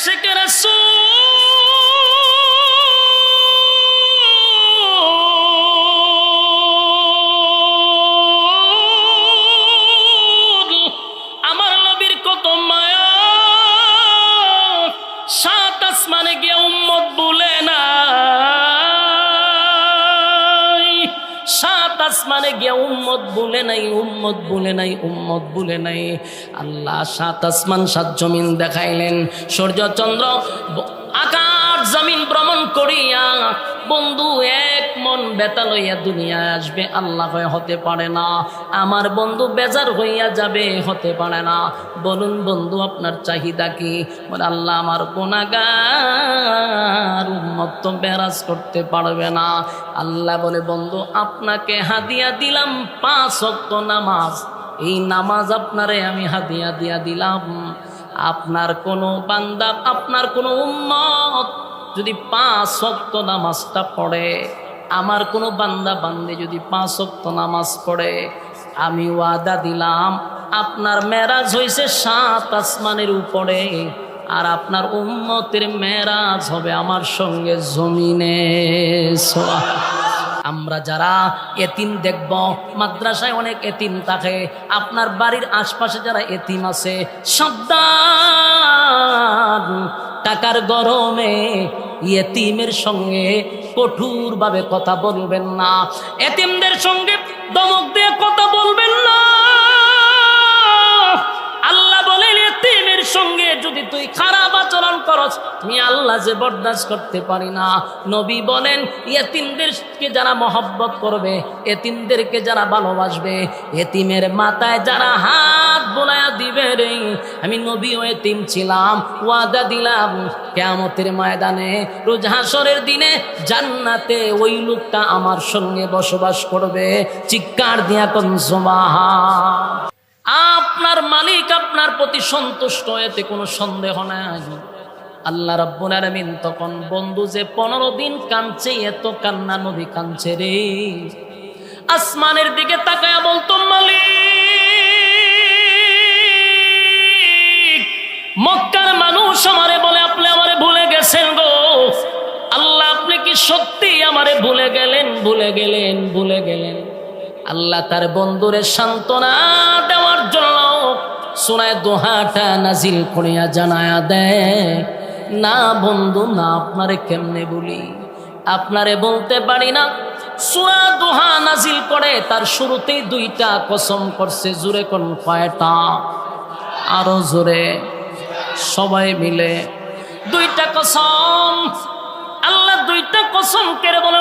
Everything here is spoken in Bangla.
আশেক রাসূল গিয়ে উম্মত বলে নাই, উম্মত বলে নাই, উম্মত বলে নাই। আল্লাহ সাত আসমান, সাত জমিন দেখাইলেন। সূর্য চন্দ্র আকাশ জমিন ভ্রমণ করিয়া বন্ধু, এক মন বেতা লইয়া দুনিয়ায় আসবে, আল্লাহ হয় হতে পারে না। আমার বন্ধু বেজার হইয়া যাবে, হতে পারে না। বলুন বন্ধু, আপনার চাহিদা কি? বলে, আল্লাহ আমার গুণাগার উম্মত তো বেরাজ করতে পারবে না। আল্লাহ বলে, বন্ধু, আপনাকে হাদিয়া দিলাম পাঁচ অক্ত নামাজ। এই নামাজ আপনারে আমি হাদিয়া দিয়া দিলাম। আপনার কোনো বান্দা, আপনার কোনো উম্মত যদি পাঁচ অক্ত নামাজটা পড়ে, আমার কোনো বান্দা বান্দে যদি পাঁচ অক্ত নামাজ পড়ে, আমি ওয়াদা দিলাম, আপনার মেরাজ হয়েছে সাত আসমানের উপরে, আর আপনার উম্মতের মেরাজ হবে আমার সঙ্গে জমিনে। আমরা যারা এতিম দেখব, মাদ্রাসায় অনেক এতিম থাকে, আপনার বাড়ির আশপাশে যারা এতিম আছে, সাবধান। টাকার গরমে এতিমের সঙ্গে কঠোরভাবে কথা বলবেন না। এতিমদের সঙ্গে দমক দিয়ে কথা বলবেন না। আল্লাহ বলেন, এতিমের সঙ্গে যদি তুই খারাপ আচরণ করস তুমি আল্লাহ যে বরদাস্ত করতে পারি না। নবী বলেন, এতিমদেরকে যারা মহব্বত করবে, এতিমদেরকে যারা ভালোবাসবে, এতিমের মাথায় যারা হাত বোলায়া দিবে রে আমি নবী ও এতিম ছিলাম, ওয়াদা দিলাম, কেয়ামতের ময়দানে, রোজ হাসরের দিনে জান্নাতে ওই লোকটা আমার সঙ্গে বসবাস করবে। চিৎকার দিয়া কোন আপনার মালিক আপনার প্রতি সন্তুষ্ট, এতে কোনো সন্দেহ নাই। আল্লাহ রাব্বুল আলামিন তখন, বন্ধু যে পনেরো দিন কাঁদছে, এত কান্না নবী কাঁদছে রে। আসমানের দিকে তাকায়া বলতো, মালিক! মক্কার মানুষ আমারে বলে, আপনি আমারে ভুলে গেছেন গো। আল্লাহ, আপনি কি সত্যি আমারে ভুলে গেলেন? ভুলে গেলেন ভুলে গেলেন। আল্লাহ তার বন্ধুরে সান্ত্বনা দেওয়ার জন্য শোনায় দোহাটা নাজিল করিয়া জানায়া দেয়, না বন্ধু, না আপনারে কেমনে বলি আপনারে বলতে পারি না। সুরা দোহা নাজিল করে তার শুরুতেই দুইটা কসম করছে জুড়ে কোন কয়টা? আরও জোরে সবাই মিলে। দুইটা কসম আল্লাহ দুইটা কসম কেড়ে বলে